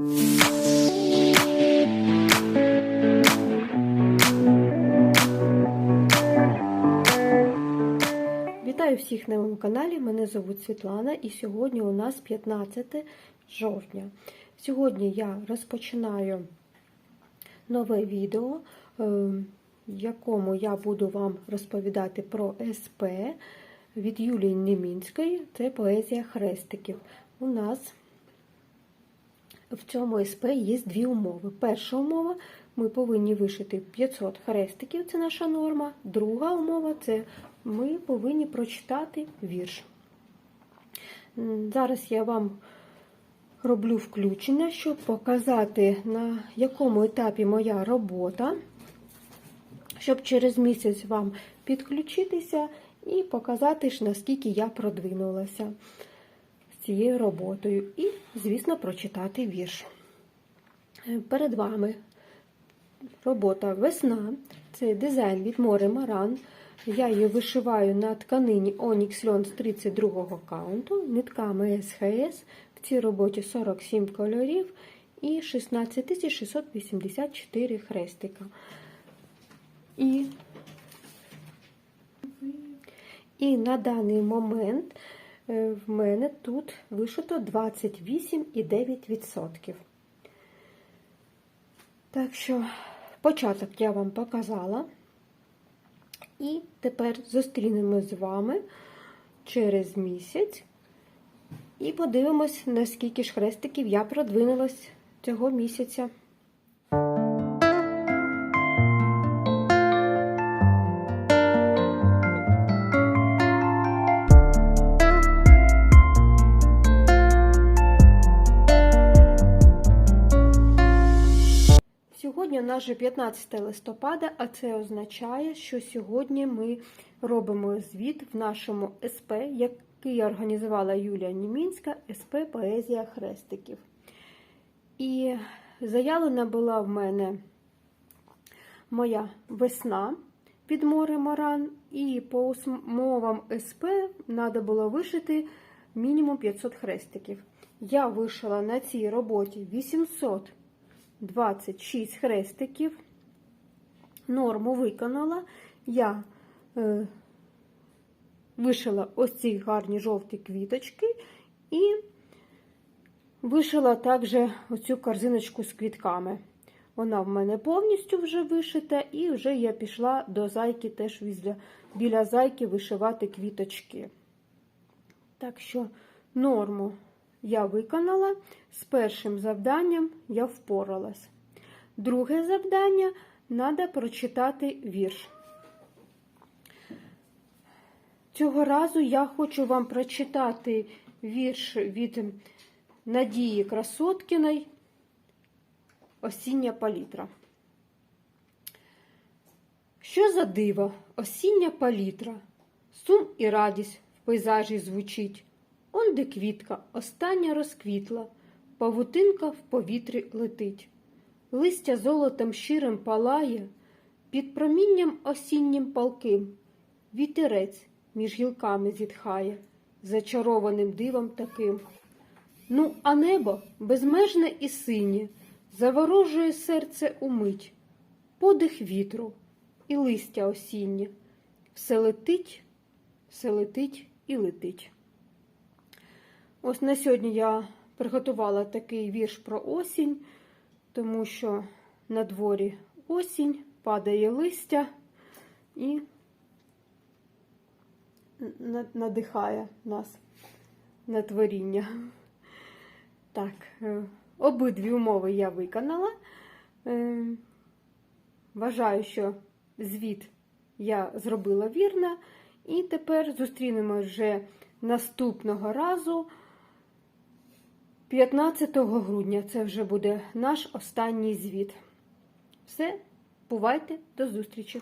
Вітаю всіх на моєму каналі. Мене звуть Світлана, і сьогодні у нас 15 жовтня. Сьогодні я розпочинаю нове відео, е, в якому я буду вам розповідати про СП від Юлії Немінської. Це поезія хрестиків. У нас в цьому СП є дві умови. Перша умова ми повинні вишити 500 хрестиків, це наша норма. Друга умова це ми повинні прочитати вірш. Зараз я вам роблю включення, щоб показати, на якому етапі моя робота, щоб через місяць вам підключитися і показати, наскільки я продвинулася цією роботою. І, звісно, прочитати вірш. Е, Перед вами робота весна. Це дизайн від Море Маран. Я її вишиваю на тканині Onyx Lyon з 32 каунту, нитками СХС. В цій роботі 47 кольорів і 16 хрестика. І, і на даний момент в мене тут вишито 28,9%. Так що початок я вам показала. І тепер зустрінемось з вами через місяць і подивимось, наскільки ж хрестиків я продвинулась цього місяця. Сьогодні у нас же 15 листопада, а це означає, що сьогодні ми робимо звіт в нашому СП, який організувала Юлія Німінська, СП Поезія Хрестиків. І заявлена була в мене моя весна під море Маран, і по умовам СП треба було вишити мінімум 500 хрестиків. Я вишила на цій роботі 800 26 хрестиків. Норму виконала. Я е, вишила ось ці гарні жовті квіточки і вишила також оцю корзиночку з квітками. Вона в мене повністю вже вишита, і вже я пішла до зайки теж біля, біля зайки вишивати квіточки. Так що норму я виконала. З першим завданням я впоралась. Друге завдання треба прочитати вірш. Цього разу я хочу вам прочитати вірш від Надії Красоткіної Осіння палітра. Що за диво, осіння палітра, сум і радість в пейзажі звучить. Он де квітка остання розквітла, павутинка в повітрі летить. Листя золотом щирим палає, під промінням осіннім палким. Вітерець між гілками зітхає, зачарованим дивом таким. Ну, а небо безмежне і синє, заворожує серце умить, подих вітру і листя осіннє. Все летить, все летить і летить. Ось на сьогодні я приготувала такий вірш про осінь, тому що на дворі осінь, падає листя і надихає нас на творіння. Так, е, обидві умови я виконала. Е, вважаю, що звіт я зробила вірно. І тепер зустрінемось вже наступного разу. 15 грудня це вже буде наш останній звіт. Все, бувайте, до зустрічі!